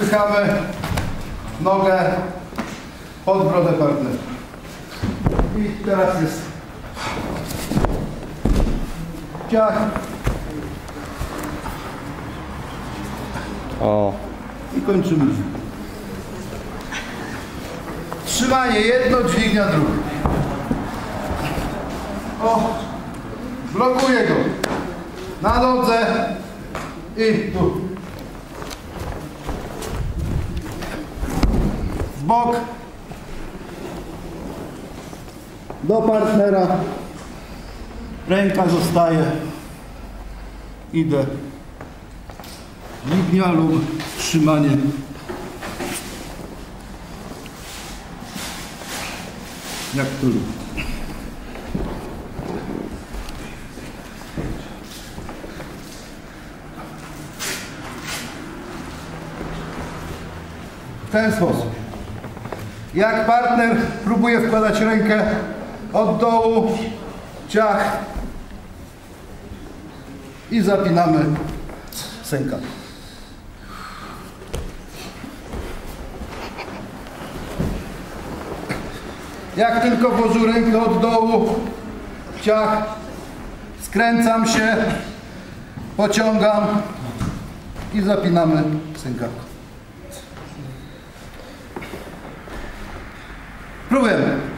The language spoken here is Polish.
wpychamy nogę pod brodę partnera. I teraz jest ciach O, i kończymy. Trzymanie jedno, dźwignia drugie. O, blokuję go. Na nodze i tu. Bok. Do partnera. Ręka zostaje. Idę. Dźwignia lub trzymanie. Jak lubi. W ten sposób. Jak partner próbuje wkładać rękę od dołu, ciach i zapinamy sęka. Jak tylko włożę rękę od dołu, ciach, skręcam się, pociągam i zapinamy sękawkę. Prové.